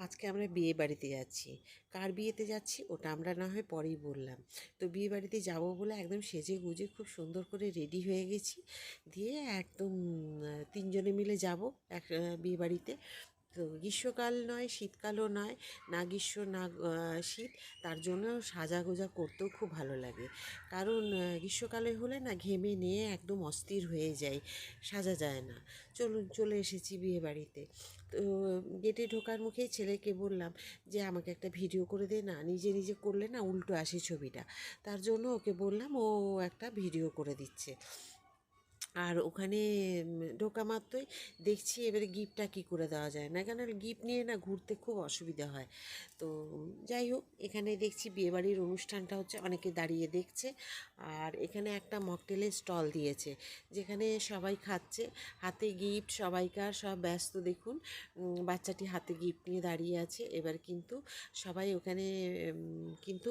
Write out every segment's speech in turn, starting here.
আজকে আমরা বিয়ে বাড়িতে যাচ্ছি। কার বিয়েতে যাচ্ছি ওটা আমরা না হয় পরেই বললাম। তো বিয়ে বাড়িতে যাব বলে একদম সেজে গুজে খুব সুন্দর করে রেডি হয়ে গেছি। দিয়ে একদম তিনজনে মিলে যাব এক বিয়ে বাড়িতে। তো গ্রীষ্মকাল নয়, শীতকালও নয়, না গ্রীষ্ম, না শীত। তার জন্য সাজাগোজা করতেও খুব ভালো লাগে। কারণ গ্রীষ্মকালে হলে না ঘেমে নিয়ে একদম অস্থির হয়ে যায় সাজা যায় না। চলুন, চলে এসেছি বিয়ে বাড়িতে তো, গেটে ঢোকার মুখেই ছেলেকে বললাম যে, আমাকে একটা ভিডিও করে দে না, নিজে নিজে করলে না উল্টো আসে ছবিটা। তার জন্য ওকে বললাম, ও একটা ভিডিও করে দিচ্ছে। আর ওখানে ঢোকা মাত্রই দেখছি এবারে গিফটটা কী করে দেওয়া যায়। না কেন গিফট নিয়ে না ঘুরতে খুব অসুবিধা হয়। তো যাই হোক, এখানে দেখছি বিয়েবাড়ির অনুষ্ঠানটা হচ্ছে, অনেকে দাঁড়িয়ে দেখছে। আর এখানে একটা মকটেলের স্টল দিয়েছে, যেখানে সবাই খাচ্ছে। হাতে গিফট, সবাইকার সব ব্যস্ত, দেখুন বাচ্চাটি হাতে গিফট নিয়ে দাঁড়িয়ে আছে। এবার কিন্তু সবাই ওখানে কিন্তু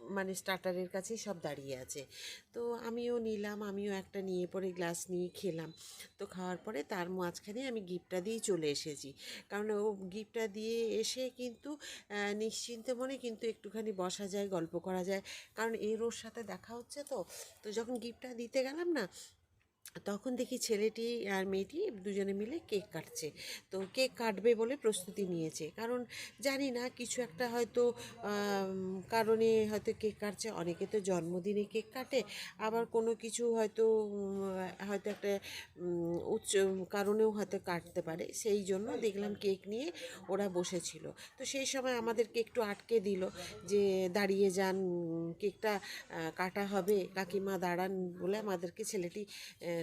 মানে স্টার্টারের কাছেই সব দাঁড়িয়ে আছে। তো আমিও নিলাম, আমিও একটা নিয়ে পরে গ্লাস নিয়ে খেলাম। তো খাওয়ার পরে তার মাঝখানে আমি গিফটটা দিয়েই চলে এসেছি। কারণ ও গিফটটা দিয়ে এসে কিন্তু নিশ্চিন্তে মনে কিন্তু একটুখানি বসা যায়, গল্প করা যায়। কারণ এর ওর সাথে দেখা হচ্ছে তো। তো যখন গিফটটা দিতে গেলাম না তখন দেখি ছেলেটি আর মেয়েটি দুজনে মিলে কেক কাটছে। তো কেক কাটবে বলে প্রস্তুতি নিয়েছে। কারণ জানি না, কিছু একটা হয়তো কারণে হয়তো কেক কাটছে। অনেকে তো জন্মদিনে কেক কাটে। আবার কোনো কিছু হয়তো হয়তো একটা উচ্চ কারণেও হয়তো কাটতে পারে। সেই জন্য দেখলাম কেক নিয়ে ওরা বসেছিল। তো সেই সময় আমাদেরকে একটু আটকে দিল যে দাঁড়িয়ে যান কেকটা কাটা হবে, কাকিমা দাঁড়ান বলে আমাদেরকে ছেলেটি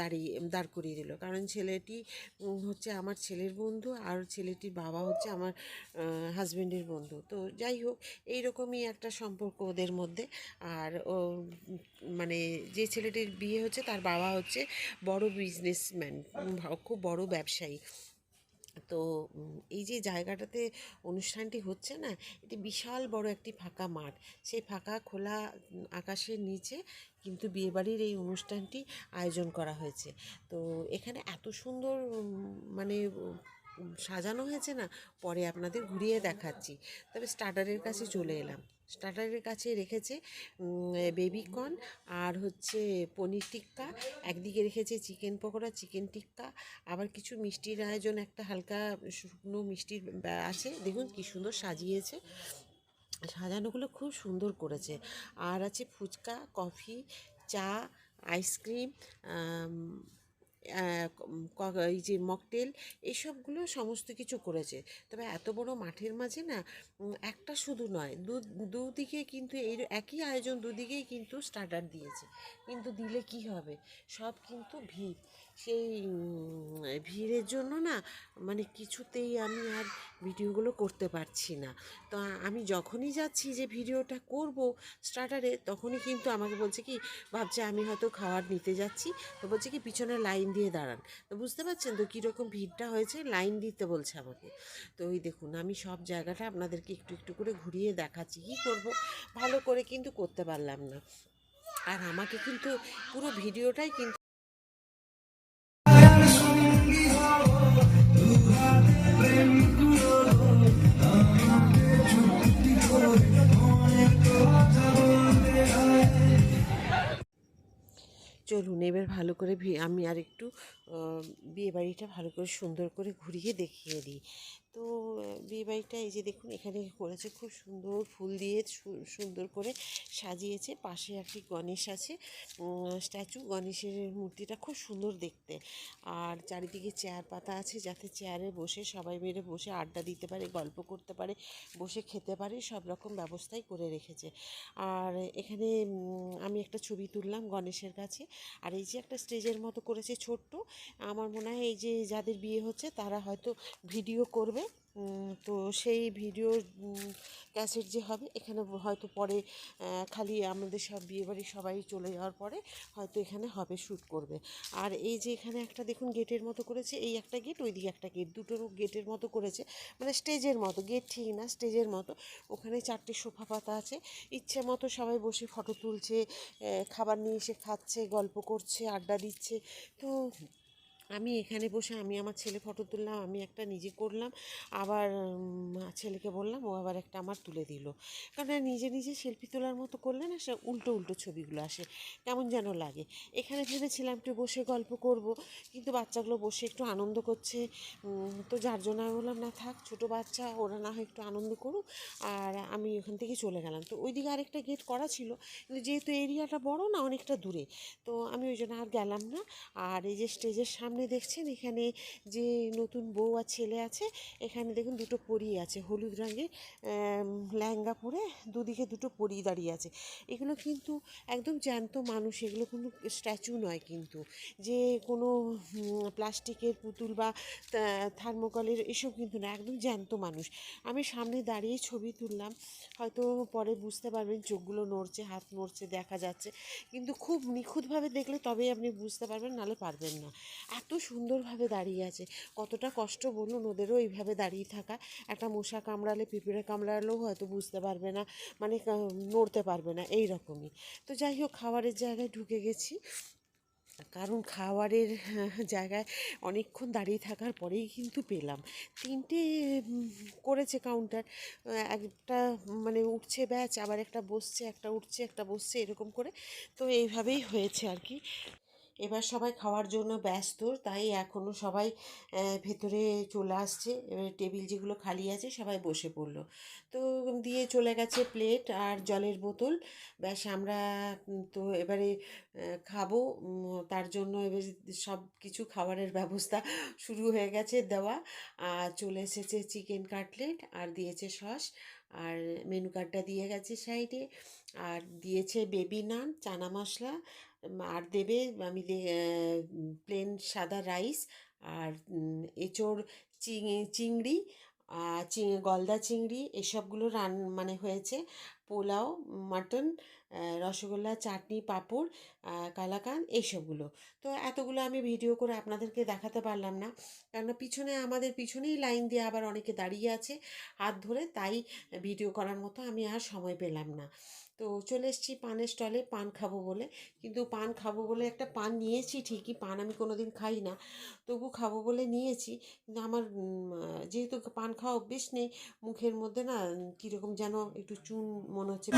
দাঁড়িয়ে, দাঁড় করিয়ে দিল। কারণ ছেলেটি হচ্ছে আমার ছেলের বন্ধু আর ছেলেটির বাবা হচ্ছে আমার হাজব্যান্ডের বন্ধু। তো যাই হোক, এইরকমই একটা সম্পর্ক ওদের মধ্যে। আর ও মানে যে ছেলেটির বিয়ে হচ্ছে, তার বাবা হচ্ছে বড় বিজনেসম্যান খুব বড় ব্যবসায়ী। তো এই যে জায়গাটাতে অনুষ্ঠানটি হচ্ছে না, এটি বিশাল বড় একটি ফাঁকা মাঠ। সেই ফাঁকা খোলা আকাশের নিচে কিন্তু বিয়েবাড়ির এই অনুষ্ঠানটি আয়োজন করা হয়েছে। তো এখানে এত সুন্দর মানে সাজানো হয়েছে না? পরে আপনাদের ঘুরিয়ে দেখাচ্ছি। তবে স্টার্টারের কাছে চলে এলাম। স্টার্টারের কাছে রেখেছে বেবিকর্ন আর হচ্ছে পনির টিক্কা। একদিকে রেখেছে চিকেন পকোড়া, চিকেন টিক্কা। আবার কিছু মিষ্টির আয়োজন, একটা হালকা শুকনো মিষ্টির আছে। দেখুন কি সুন্দর সাজিয়েছে। সাজানোগুলো খুব সুন্দর করেছে। আর আছে ফুচকা, কফি, চা, আইসক্রিম এই যে মকটেল এইসবগুলো সমস্ত কিছু করেছে। তবে এত বড় মাঠের মাঝে না একটা শুধু নয়, দু, দুদিকে কিন্তু এই একই আয়োজন দুদিকেই কিন্তু স্টার্টার দিয়েছে। কিন্তু দিলে কি হবে? সব কিন্তু ভিড়। সেই ভিড়ের জন্য না মানে কিছুতেই আমি আর ভিডিওগুলো করতে পারছি না। তো আমি যখনই যাচ্ছি যে ভিডিওটা করব স্টার্টারে তখনই কিন্তু আমাকে বলছে কি, ভাবছে আমি হয়তো খাবার নিতে যাচ্ছি। তো বলছে কি, পিছনে লাইন দিয়ে দাঁড়ান। তো বুঝতে পারছেন তো কীরকম ভিড়টা হয়েছে, লাইন দিতে বলছে আমাকে। তো ওই দেখুন, আমি সব জায়গাটা আপনাদেরকে একটু একটু করে ঘুরিয়ে দেখাচ্ছি, কী করব? ভালো করে কিন্তু করতে পারলাম না। আর আমাকে কিন্তু পুরো ভিডিওটাই কিন্তু চলুন এবার ভালো করে আমি আর একটু বিয়ে বাড়িটা ভালো করে সুন্দর করে ঘুরিয়ে দেখিয়ে দিই। তো বিয়ে বাড়িটা এই যে দেখুন, এখানে করেছে খুব সুন্দর ফুল দিয়ে সুন্দর করে সাজিয়েছে। পাশে একটি গণেশ আছে স্ট্যাচু। গণেশের মূর্তিটা খুব সুন্দর দেখতে। আর চারিদিকে চেয়ার পাতা আছে, যাতে চেয়ারে বসে সবাই মিলে বসে আড্ডা দিতে পারে, গল্প করতে পারে, বসে খেতে পারে, সব রকম ব্যবস্থাই করে রেখেছে। আর এখানে আমি একটা ছবি তুললাম গণেশের কাছে। আর এই যে একটা স্টেজের মতো করেছে ছোট্ট আমার মনে হয় এই যে যাদের বিয়ে হচ্ছে তারা হয়তো ভিডিও করবে। তো সেই ভিডিও ক্যাসেট যে হবে, এখানে হয়তো পরে খালি আমাদের সব বিয়েবাড়ি সবাই চলে যাওয়ার পরে হয়তো এখানে হবে শ্যুট করবে। আর এই যে এখানে একটা দেখুন গেটের মতো করেছে, এই একটা গেট, ওইদিকে একটা গেট দুটোর গেটের মতো করেছে। মানে স্টেজের মতো, গেট ঠিক না, স্টেজের মতো। ওখানে চারটে সোফা পাতা আছে। ইচ্ছে মতো সবাই বসে ফটো তুলছে খাবার নিয়ে এসে খাচ্ছে, গল্প করছে, আড্ডা দিচ্ছে। তো আমি এখানে বসে আমি আমার ছেলে ফটো তুললাম, আমি একটা নিজে করলাম, আবার ছেলেকে বললাম, ও আবার একটা আমার তুলে দিল। কারণ নিজে নিজে সেলফি তোলার মতো করলে না সে উল্টো উল্টো ছবিগুলো আসে, কেমন যেন লাগে। এখানে ভেবেছিলাম একটু বসে গল্প করব, কিন্তু বাচ্চাগুলো বসে একটু আনন্দ করছে তো যার জন্য আমি বললাম, না থাক, ছোটো বাচ্চা, ওরা না হয় একটু আনন্দ করুক, আর আমি ওখান থেকে চলে গেলাম। তো ওইদিকে আরেকটা গেট করা ছিল, কিন্তু যেহেতু এরিয়াটা বড় না, অনেকটা দূরে, তো আমি ওই জন্য আর গেলাম না। আর এই যে স্টেজের সামনে দেখছেন এখানে যে নতুন বউ আর ছেলে আছে এখানে দেখুন দুটো পরী আছে হলুদ রঙের আম, লেহেঙ্গা পরে দুদিকে দুটো পরী দাঁড়িয়ে আছে। এগুলো কিন্তু একদম জ্যান্ত মানুষ এগুলো কোনো স্ট্যাচু নয় কিন্তু। যে কোনো প্লাস্টিকের পুতুল বা থার্মোকলের এসব কিন্তু না একদম জ্যান্ত মানুষ। আমি সামনে দাঁড়িয়ে ছবি তুললাম হয়তো পরে বুঝতে পারবেন চোখগুলো নড়ছে হাত নড়ছে দেখা যাচ্ছে। কিন্তু খুব নিখুঁতভাবে দেখলে তবেই আপনি বুঝতে পারবেন নালে পারবেন না। এত সুন্দরভাবে দাঁড়িয়ে আছে। কতটা কষ্ট বলুন, ওদেরও এইভাবে দাঁড়িয়ে থাকা। একটা মশা কামড়ালে, পিঁপড়ে কামড়ালেও হয়তো বুঝতে পারবে না মানে নড়তে পারবে না, এই রকমই। তো যাই হোক, খাবারের জায়গায় ঢুকে গেছি। কারণ খাবারের জায়গায় অনেকক্ষণ দাঁড়িয়ে থাকার পরেই কিন্তু পেলাম। তিনটে করেছে কাউন্টার একটা মানে উঠছে ব্যাচ, আবার একটা বসছে, একটা উঠছে, একটা বসছে, এরকম করে। তো এইভাবেই হয়েছে আর কি। এবার সবাই খাওয়ার জন্য ব্যস্ত, তাই এখনও সবাই ভেতরে চলে আসছে। এবার টেবিল যেগুলো খালি আছে সবাই বসে পড়ল। তো দিয়ে চলে গেছে প্লেট আর জলের বোতল। ব্যাস আমরা তো এবারে খাব। তার জন্য এবার সব কিছু খাবারের ব্যবস্থা শুরু হয়ে গেছে দেওয়া। আর চলে এসেছে চিকেন কাটলেট আর দিয়েছে সস। আর মেনু কার্ডটা দিয়ে গেছে সাইডে আর দিয়েছে বেবি নান চানা মশলা আর দেবে আমি প্লেন সাদা রাইস আর এঁচোড় চিংড়ি আর চি- গলদা চিংড়ি, এসবগুলো রান মানে হয়েছে পোলাও, মাটন রসগোল্লা, চাটনি, পাঁপড় কালাকান এইসবগুলো। তো এতগুলো আমি ভিডিও করে আপনাদেরকে দেখাতে পারলাম না। কেননা পিছনে আমাদের পিছনেই লাইন দিয়ে আবার অনেকে দাঁড়িয়ে আছে হাত ধরে, তাই ভিডিও করার মতো আমি আর সময় পেলাম না। তো চলে এসেছি পানের স্টলে পান খাব বলে। কিন্তু পান খাব বলে একটা পান নিয়েছি ঠিকই, পান আমি কোনো দিন খাই না। তবু খাব বলে নিয়েছি। কিন্তু আমার যেহেতু পান খাওয়া অভ্যেস নেই, মুখের মধ্যে না কীরকম যেন একটু চুন মনে হচ্ছে।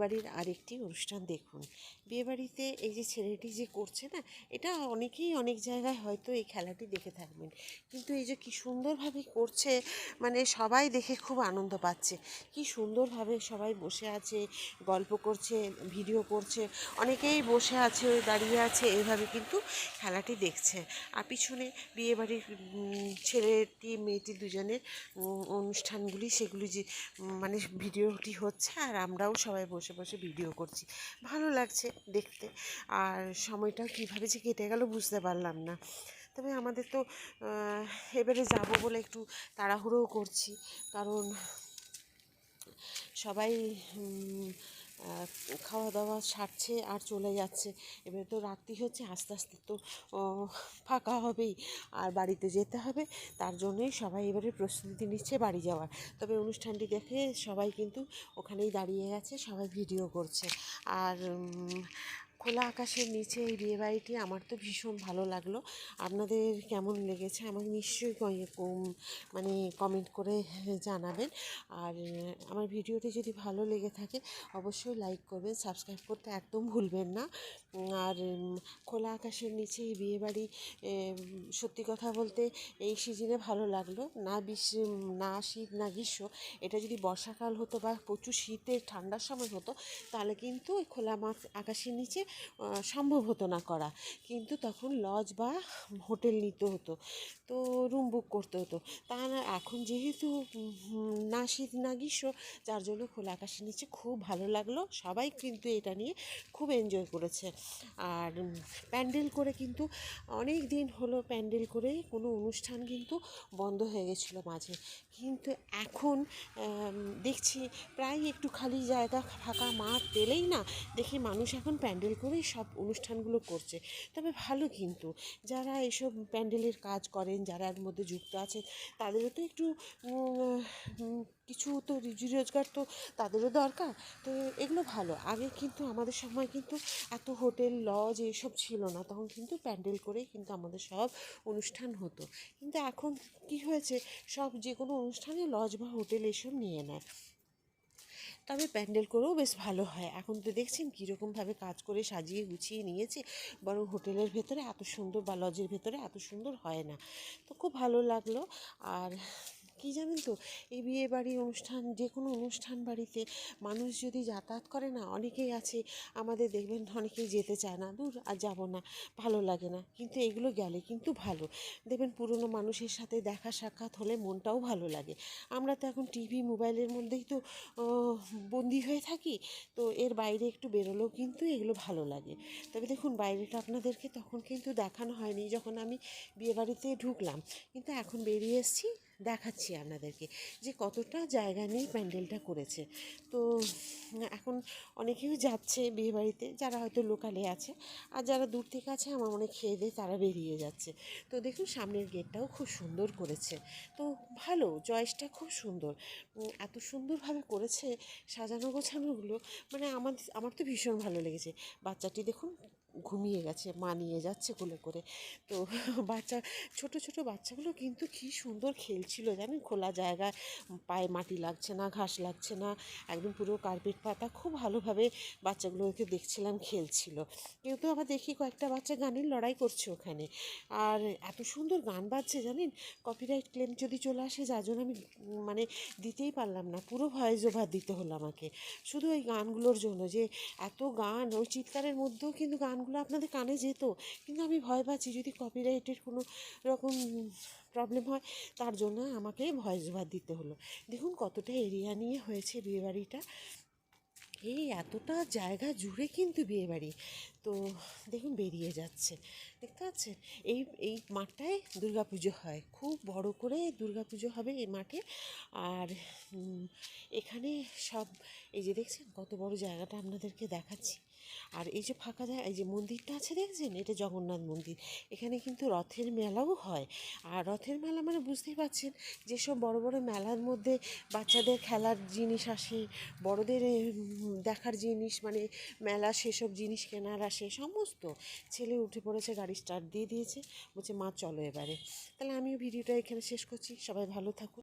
বিয়েবাড়ির আরেকটি অনুষ্ঠান দেখুন। বিয়েবাড়িতে এই যে ছেলেটি যে করছে না, এটা অনেকেই অনেক জায়গায় হয়তো এই খেলাটি দেখে থাকবেন। কিন্তু এই যে কি সুন্দরভাবে করছে মানে সবাই দেখে খুব আনন্দ পাচ্ছে। কি সুন্দরভাবে সবাই বসে আছে, গল্প করছে, ভিডিও করছে। অনেকেই বসে আছে, দাঁড়িয়ে আছে এইভাবে কিন্তু খেলাটি দেখছে। আর পিছনে বিয়েবাড়ির ছেলেটি, মেয়েটি দুজনের অনুষ্ঠানগুলি, সেগুলি যে মানে ভিডিওটি হচ্ছে, আর আমরাও সবাই বসে বসে বসে ভিডিও করছি। ভালো লাগছে দেখতে। আর সময়টা কীভাবে যে কেটে গেল বুঝতে পারলাম না। তবে আমাদের তো এবারে যাব বলে একটু তাড়াহুড়োও করছি। কারণ সবাই খাওয়া দাওয়া সারছে আর চলে যাচ্ছে। এবার তো রাত্রি হচ্ছে, আস্তে আস্তে তো ফাঁকা হবেই। আর বাড়িতে যেতে হবে, তার জন্যই সবাই এবারে প্রস্তুতি নিচ্ছে বাড়ি যাওয়ার। তবে অনুষ্ঠানটি দেখে সবাই কিন্তু ওখানেই দাঁড়িয়ে গেছে সবাই ভিডিও করছে। আর খোলা আকাশের নিচে এই বিয়েবাড়িটি আমার তো ভীষণ ভালো লাগল। আপনাদের কেমন লেগেছে আমাকে নিশ্চয়ই মানে কমেন্ট করে জানাবেন। আর আমার ভিডিওটি যদি ভালো লেগে থাকে অবশ্যই লাইক করবেন সাবস্ক্রাইব করতে একদম ভুলবেন না। আর খোলা আকাশের নিচে এই বিয়েবাড়ি সত্যি কথা বলতে এই সিজনে ভালো লাগল। না বিশ না শীত, না গ্রীষ্ম, এটা যদি বর্ষাকাল হতো বা প্রচুর শীতের ঠান্ডার সময় হতো, তাহলে কিন্তু ওই খোলা মাছ আকাশের নিচে সম্ভব হতো না করা। কিন্তু তখন লজ বা হোটেল নিতে হতো, তো রুম বুক করতে হতো। তা না, এখন যেহেতু না শীত না গ্রীষ্ম যার জন্য খোলা আকাশের নিচে খুব ভালো লাগল। সবাই কিন্তু এটা নিয়ে খুব এনজয় করেছে। আর প্যান্ডেল করে কিন্তু অনেক দিন হলো প্যান্ডেল করে কোনো অনুষ্ঠান কিন্তু বন্ধ হয়ে গেছিল মাঝে। কিন্তু এখন দেখছি প্রায় একটু খালি জায়গা ফাঁকা, মাঠ পেলেই না, দেখি মানুষ এখন প্যান্ডেল করেই সব অনুষ্ঠানগুলো করছে। তবে ভালো কিন্তু, যারা এসব প্যান্ডেলের কাজ করেন, যারা এর মধ্যে যুক্ত আছেন, তাদেরও তো একটু কিছু তো রুজি রোজগার তো তাদেরও দরকার। তো এগুলো ভালো। আগে কিন্তু আমাদের সময় কিন্তু এত হোটেল, লজ এইসব ছিল না। তখন কিন্তু প্যান্ডেল করেই কিন্তু আমাদের সব অনুষ্ঠান হতো। কিন্তু এখন কি হয়েছে? সব যে কোনো অনুষ্ঠানে লজ বা হোটেল এসব নিয়ে নেয়। তবে প্যান্ডেল করেও বেশ ভালো হয়। এখন তো দেখছেন কীরকমভাবে কাজ করে সাজিয়ে গুছিয়ে নিয়েছে, বরং হোটেলের ভেতরে এত সুন্দর বা লজের ভেতরে এত সুন্দর হয় না। তো খুব ভালো লাগল। আর কী জানেন তো? এই বিয়ে বাড়ি অনুষ্ঠান যে কোনো অনুষ্ঠান বাড়িতে মানুষ যদি যাতায়াত করে না, অনেকেই আছে, আমাদের দেখবেন অনেকেই যেতে চায় না। দূর আর যাব না, ভালো লাগে না। কিন্তু এগুলো গেলে কিন্তু ভালো। দেখবেন পুরনো মানুষের সাথে দেখা সাক্ষাৎ হলে মনটাও ভালো লাগে। আমরা তো এখন টিভি, মোবাইলের মধ্যেই তো বন্দি হয়ে থাকি। তো এর বাইরে একটু বেরোলেও কিন্তু এগুলো ভালো লাগে। তবে দেখুন, বাইরেটা আপনাদেরকে তখন কিন্তু দেখানো হয়নি যখন আমি বিয়েবাড়িতে ঢুকলাম। কিন্তু এখন বেরিয়ে এসেছি। দেখাচ্ছি আপনাদেরকে যে কতটা জায়গা নিয়ে প্যান্ডেলটা করেছে। তো এখন অনেকেই যাচ্ছে বিয়েবাড়িতে, যারা হয়তো লোকালে আছে, আর যারা দূর থেকে আছে, আমার মনে খেয়ে দিয়ে তারা বেরিয়ে যাচ্ছে। তো দেখুন, সামনের গেটটাও খুব সুন্দর করেছে। তো ভালো, চয়েসটা খুব সুন্দর। এত সুন্দরভাবে করেছে সাজানো গোছানোগুলো মানে আমার আমার তো ভীষণ ভালো লেগেছে। বাচ্চাটি দেখুন ঘুমিয়ে গেছে, মা নিয়ে যাচ্ছে কোলে করে। তো বাচ্চা, ছোট ছোট বাচ্চাগুলো কিন্তু কী সুন্দর খেলছিল জানেন? খোলা জায়গায়, পায়ে মাটি লাগছে না, ঘাস লাগছে না, একদম পুরো কার্পেট পাতা, খুব ভালোভাবে বাচ্চাগুলোকে দেখছিলাম খেলছিল। কেউ তো আবার দেখি কয়েকটা বাচ্চা গানের লড়াই করছে ওখানে। আর এত সুন্দর গান বাজছে জানেন? কপিরাইট ক্লেম যদি চলে আসে, যার জন্য আমি মানে দিতেই পারলাম না। পুরো ভয়েস ওভার দিতে হলো আমাকে। শুধু ওই গানগুলোর জন্য যে, এত গান, ওই চিৎকারের মধ্যেও কিন্তু গানগুলো আপনাদের কানে যেত, কিন্তু আমি ভয় পাচ্ছি যদি কপিরাইটের কোনো রকম প্রবলেম হয়, তার জন্য আমাকে ভয়েস ওভার দিতে হলো। দেখুন কতটা এরিয়া নিয়ে হয়েছে বিয়েবাড়িটা। এই এতটা জায়গা জুড়ে কিন্তু বিয়েবাড়ি। তো দেখুন বেরিয়ে যাচ্ছে, দেখতে পাচ্ছেন? এই এই মাঠটায় দুর্গাপুজো হয়, খুব বড় করে দুর্গাপুজো হবে এই মাঠে। আর এখানে সব, এই যে দেখছেন কত বড় জায়গাটা আপনাদেরকে দেখাচ্ছি। আর এই যে ফাঁকা জায়গা, এই যে মন্দিরটা আছে দেখছেন? এটা জগন্নাথ মন্দির। এখানে কিন্তু রথের মেলাও হয়। আর রথের মেলা মানে বুঝতেই পারছেন, যেসব বড় বড় মেলার মধ্যে বাচ্চাদের খেলার জিনিস আসে, বড়দের দেখার জিনিস মানে মেলা সেসব জিনিস কেনার আসে, সমস্ত। ছেলে উঠে পড়েছে, গাড়ি স্টার্ট দিয়ে দিয়েছে, বলছে, মা, চলো এবারে। তাহলে আমিও ভিডিওটা এখানে শেষ করছি। সবাই ভালো থাকুন।